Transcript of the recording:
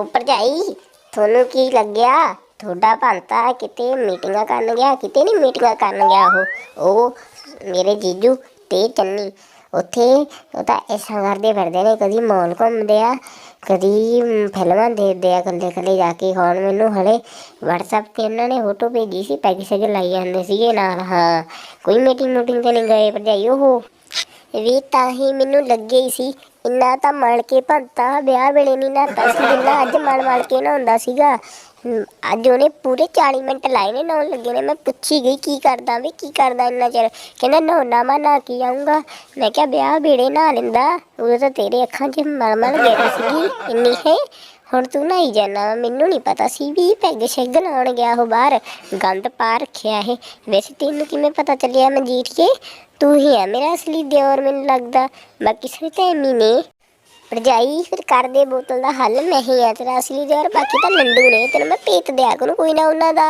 ਉੱਪਰ ਜਾਈ। ਤੁਹਾਨੂੰ ਕੀ ਲੱਗਿਆ? ਤੁਹਾਡਾ ਭੰਤਾ ਕਿਤੇ ਮੀਟਿੰਗਾਂ ਕਰਨ ਗਿਆ? ਕਿਤੇ ਨਹੀਂ ਮੀਟਿੰਗਾਂ ਕਰਨ ਗਿਆ ਉਹ? ਉਹ ਮੇਰੇ ਜੀਜੂ ਤੇ ਚੰਨੀ। ਉੱਥੇ ਉਹ ਤਾਂ ਐਸਾ ਕਰਦੇ ਫਿਰਦੇ ਨੇ, ਕਦੀ ਮੌਲ ਘੁੰਮਦੇ ਆ, ਕਦੀ ਫਿਲਮਾਂ ਦੇਖਦੇ ਆ ਇਕੱਲੇ ਇਕੱਲੇ ਜਾ ਕੇ। ਹੁਣ ਮੈਨੂੰ ਹਲੇ WhatsApp ਤੇ ਉਹਨਾਂ ਨੇ ਫੋਟੋ ਭੇਜੀ ਸੀ ਪੈਗੀ ਲਾਈ ਜਾਂਦੇ ਸੀਗੇ ਨਾਲ। ਹਾਂ, ਕੋਈ ਮੀਟਿੰਗ ਮੂਟਿੰਗ ਤੇ ਨਹੀਂ ਗਏ ਭਰਜਾਈ ਉਹ। ਵੀ ਤਾਂ ਹੀ ਮੈਨੂੰ ਲੱਗੇ ਹੀ ਸੀ ਇੰਨਾ ਤਾਂ ਮਲ ਕੇ ਭੰਤਾ ਵਿਆਹ ਵੇਲੇ ਨਹੀਂ ਨਹਾਤਾ ਸੀ ਜਿੰਨਾ ਅੱਜ ਮਲ ਮਲ ਕੇ ਨਹਾਉਂਦਾ ਸੀਗਾ। ਹਮ, ਅੱਜ ਉਹਨੇ ਪੂਰੇ 40 ਮਿੰਟ ਲਾਏ ਨੇ ਨਹਾਉਣ ਲੱਗੇ ਨੇ। ਮੈਂ ਪੁੱਛੀ ਗਈ ਕੀ ਕਰਦਾ ਵੀ ਕੀ ਕਰਦਾ ਇੰਨਾ ਚਿਰ? ਕਹਿੰਦਾ ਨਹਾਉਣਾ ਮੈਂ ਨਹਾ ਕੇ ਆਉਂਗਾ ਮੈਂ ਕਿਹਾ ਵਿਆਹ ਵੇਲੇ ਨਹਾ ਲੈਂਦਾ? ਉਦੋਂ ਤਾਂ ਤੇਰੇ ਅੱਖਾਂ 'ਚ ਮਲ ਮਲ ਗਈ ਸੀਗੀ ਇੰਨੀ ਹੈ। ਹੁਣ ਤੂੰ ਨਹਾਈ ਜਾਣਾ ਮੈਨੂੰ ਨਹੀਂ ਪਤਾ ਸੀ ਵੀ ਪੈਗ ਸ਼ੈਗ ਲਾਉਣ ਗਿਆ ਉਹ ਬਾਹਰ। ਗੰਦ ਪਾ ਰੱਖਿਆ ਇਹ। ਵੈਸੇ ਤੈਨੂੰ ਕਿਵੇਂ ਪਤਾ ਚੱਲਿਆ ਮਨਜੀਤ ਤੂੰ ਹੀ ਆ ਮੇਰਾ ਅਸਲੀ ਦਿਓਰ ਮੈਨੂੰ ਲੱਗਦਾ। ਬਾਕੀ ਸਾਰੇ ਤਾਂ ਐਵੇਂ ਨੇ। ਭਰਜਾਈ, ਫਿਰ ਕਰ ਦੇ ਬੋਤਲ ਦਾ ਹੱਲ ਮੈਂ ਹੀ ਆ ਤੇਰਾ, ਅਸਲੀ ਦਿਓਰ ਬਾਕੀ ਤਾਂ ਲੰਡੂ ਨੇ, ਤੈਨੂੰ ਮੈਂ ਪੇਤ ਦਿਆ ਕਰੂੰ, ਕੋਈ ਨਾ ਉਹਨਾਂ ਦਾ।